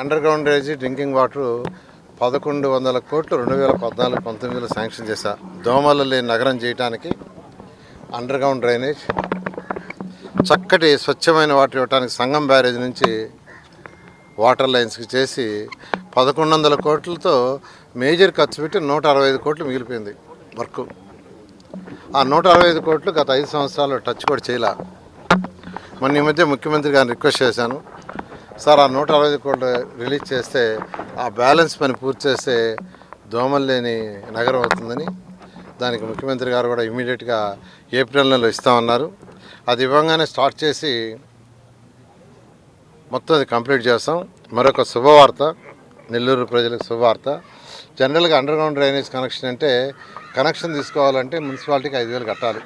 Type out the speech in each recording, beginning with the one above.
Under ground drainage drinking water పదకొండు వందల కోట్లు రెండు వేల పద్నాలుగు పంతొమ్మిదిలో శాంక్షన్ చేశా. దోమలు లేని నగరం చేయడానికి అండర్ గ్రౌండ్ డ్రైనేజ్ చక్కటి స్వచ్ఛమైన వాటర్ ఇవ్వడానికి సంగం బ్యారేజ్ నుంచి వాటర్ లైన్స్కి చేసి పదకొండు వందల కోట్లతో మేజర్ ఖర్చు పెట్టి నూట అరవై ఐదు కోట్లు మిగిలిపోయింది వర్క్. ఆ నూట అరవై ఐదు కోట్లు గత ఐదు సంవత్సరాలు టచ్ కూడా చేయాల. మొన్న ఈ మధ్య ముఖ్యమంత్రి గారిని రిక్వెస్ట్ చేశాను. సార్ ఆ నూట అరవై కోట్లు రిలీజ్ చేస్తే ఆ బ్యాలెన్స్ పని పూర్తి చేస్తే దోమలు లేని నగరం అవుతుందని దానికి ముఖ్యమంత్రి గారు కూడా ఇమీడియట్గా ఏప్రిల్ నెలలో ఇస్తామన్నారు. అది ఇవ్వగానే స్టార్ట్ చేసి మొత్తం అది కంప్లీట్ చేస్తాం. మరొక శుభవార్త నెల్లూరు ప్రజలకు శుభవార్త. జనరల్గా అండర్ గ్రౌండ్ డ్రైనేజ్ కనెక్షన్ అంటే కనెక్షన్ తీసుకోవాలంటే మున్సిపాలిటీకి ఐదు వేలు కట్టాలి.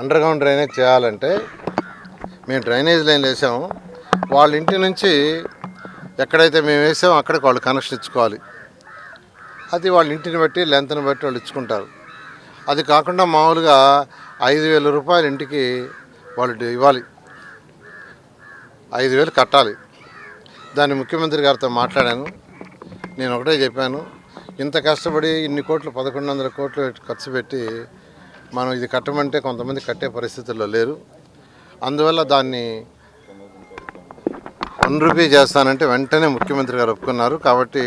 అండర్ గ్రౌండ్ డ్రైనేజ్ చేయాలంటే మేము డ్రైనేజ్ లైన్ వేసాము. వాళ్ళ ఇంటి నుంచి ఎక్కడైతే మేము వేసామో అక్కడికి వాళ్ళు కనెక్షన్ ఇచ్చుకోవాలి. అది వాళ్ళ ఇంటిని బట్టి లెంత్ని బట్టి వాళ్ళు ఇచ్చుకుంటారు. అది కాకుండా మామూలుగా ఐదు వేల రూపాయలు ఇంటికి వాళ్ళు ఇవ్వాలి. ఐదు వేలు కట్టాలి. దాన్ని ముఖ్యమంత్రి గారితో మాట్లాడాను. నేను ఒకటే చెప్పాను. ఇంత కష్టపడి ఇన్ని కోట్లు పదకొండు వందల కోట్లు ఖర్చు పెట్టి మనం ఇది కట్టమంటే కొంతమంది కట్టే పరిస్థితుల్లో లేరు. అందువల్ల దాన్ని వన్ రూపీ చేస్తానంటే వెంటనే ముఖ్యమంత్రి గారు ఒప్పుకున్నారు. కాబట్టి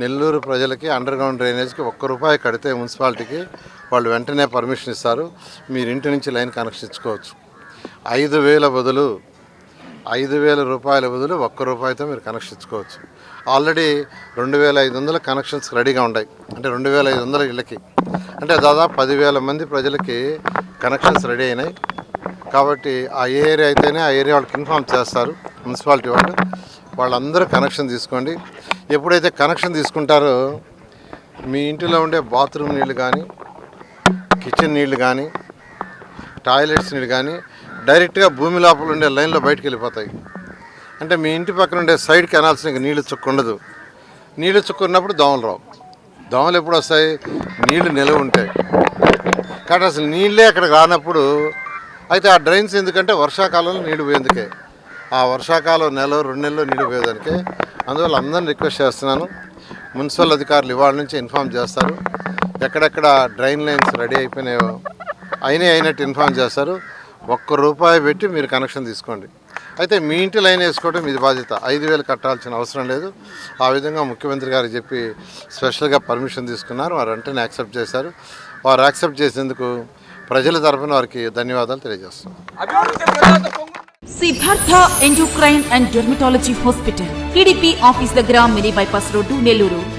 నెల్లూరు ప్రజలకి అండర్ గ్రౌండ్ డ్రైనేజ్కి ఒక్క రూపాయి కడితే మున్సిపాలిటీకి వాళ్ళు వెంటనే పర్మిషన్ ఇస్తారు. మీరు ఇంటి నుంచి లైన్ కనెక్షన్ ఇచ్చుకోవచ్చు ఐదు వేల బదులు ఐదు వేల రూపాయల బదులు ఒక్క రూపాయితో మీరు కనెక్షన్ ఇచ్చుకోవచ్చు ఆల్రెడీ రెండు వేల ఐదు వందల కనెక్షన్స్ రెడీగా ఉన్నాయి. అంటే రెండు వేల ఐదు వందల ఇళ్ళకి. అంటే దాదాపు పదివేల మంది ప్రజలకి కనెక్షన్స్ రెడీ అయినాయి. కాబట్టి ఆ ఏరియా అయితేనే ఆ ఏరియా వాళ్ళకి ఇన్ఫామ్ చేస్తారు. మున్సిపాలిటీ వాళ్ళు వాళ్ళందరూ కనెక్షన్ తీసుకోండి. ఎప్పుడైతే కనెక్షన్ తీసుకుంటారో మీ ఇంటిలో ఉండే బాత్రూమ్ నీళ్ళు కానీ కిచెన్ నీళ్ళు కానీ టాయిలెట్స్ నీళ్ళు కానీ డైరెక్ట్గా భూమి లోపల ఉండే లైన్లో బయటకు వెళ్ళిపోతాయి. అంటే మీ ఇంటి పక్కన ఉండే సైడ్ కెనాల్స్ ఇంకా నీళ్ళు చుక్క ఉండదు. నీళ్ళు చుక్కున్నప్పుడు దోమలు రావు. దోమలు ఎప్పుడు వస్తాయి? నీళ్ళు నిలవ ఉంటాయి. కాబట్టి అసలు నీళ్ళే అక్కడ రానప్పుడు అయితే ఆ డ్రైన్స్ ఎందుకంటే వర్షాకాలంలో నీళ్ళు పోయేందుకే. ఆ వర్షాకాలం నెల రెండు నెలలు నిండిపోయేదానికి. అందువల్ల అందరిని రిక్వెస్ట్ చేస్తున్నాను. మున్సిపల్ అధికారులు ఇవాళ నుంచి ఇన్ఫామ్ చేస్తారు. ఎక్కడెక్కడ డ్రైన్ లైన్స్ రెడీ అయిపోయినాయో అయినాయి అయినట్టు ఇన్ఫామ్ చేస్తారు. ఒక్క రూపాయి పెట్టి మీరు కనెక్షన్ తీసుకోండి. అయితే మీ ఇంటి లైన్ వేసుకోవడం ఇది బాధ్యత. ఐదు వేలు కట్టాల్సిన అవసరం లేదు. ఆ విధంగా ముఖ్యమంత్రి గారు చెప్పి స్పెషల్గా పర్మిషన్ తీసుకున్నారు. వారు వెంటనే యాక్సెప్ట్ చేశారు. వారు యాక్సెప్ట్ చేసేందుకు ప్రజల తరఫున వారికి ధన్యవాదాలు తెలియజేస్తున్నాం. Siddhartha endocrine and dermatology hospital TDP office దగ్గర mini bypass road Nellore.